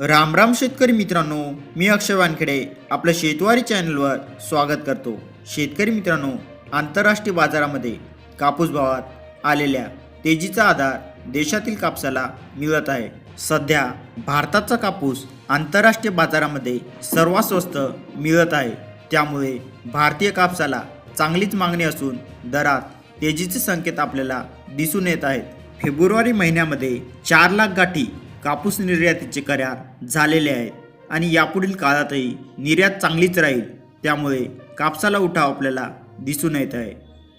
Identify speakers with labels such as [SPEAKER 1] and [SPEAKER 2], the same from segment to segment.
[SPEAKER 1] राम राम शेतकरी मित्रांनो मी अक्षय वानखेडे आपलं शेतवारी चॅनलवर स्वागत करतो. शेतकरी मित्रांनो आंतरराष्ट्रीय बाजारामध्ये कापूस भावात आलेल्या तेजीचा आधार देशातील कापसाला मिळत आहे. सध्या भारताचा कापूस आंतरराष्ट्रीय बाजारामध्ये सर्वात स्वस्त मिळत आहे. त्यामुळे भारतीय कापसाला चांगलीच मागणी असून दरात तेजीचे संकेत आपल्याला दिसून येत आहेत. फेब्रुवारी महिन्यामध्ये चार लाख गाठी कापूस निर्यातीचे करार झालेले आहेत. आणि यापुढील काळातही निर्यात चांगलीच राहील. त्यामुळे कापसाला उठाव आपल्याला दिसून येत आहे.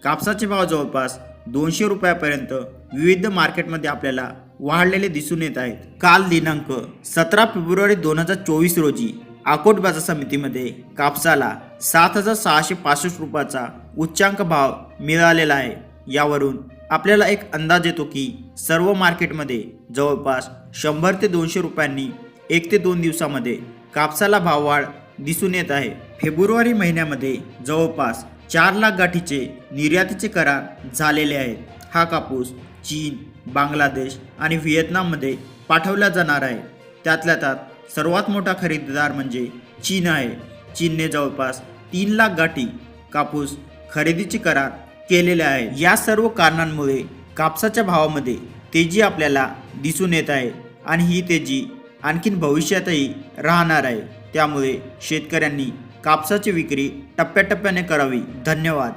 [SPEAKER 1] कापसाचे भाव जवळपास दोनशे रुपयापर्यंत विविध मार्केटमध्ये आपल्याला वाढलेले दिसून येत आहेत. काल दिनांक सतरा फेब्रुवारी दोन हजार चोवीस रोजी आकोट बाजार समितीमध्ये कापसाला सात हजार सहाशे पासष्ट रुपयाचा उच्चांक भाव मिळालेला आहे. यावरून आपल्याला एक अंदाज येतो की सर्व मार्केटमध्ये जवळपास शंभर ते दोनशे रुपयांनी एक ते दोन दिवसामध्ये कापसाला भाववाढ दिसून येत आहे. फेब्रुवारी महिन्यामध्ये जवळपास चार लाख गाठीचे निर्यातीचे करार झालेले आहेत. हा कापूस चीन बांगलादेश आणि व्हिएतनाममध्ये पाठवला जाणार आहे. त्यातल्या त्यात सर्वात मोठा खरेदीदार म्हणजे चीन आहे. चीनने जवळपास तीन लाख गाठी कापूस खरेदीचे करार केलेले आहे या सर्व कारणांमुळे कापसाच्या भावामध्ये तेजी आपल्याला दिसून येत आहे आणि ही तेजी आणखीन भविष्यातही राहणार आहे. त्यामुळे शेतकऱ्यांनी कापसाची विक्री टप्प्याटप्प्याने करावी. धन्यवाद.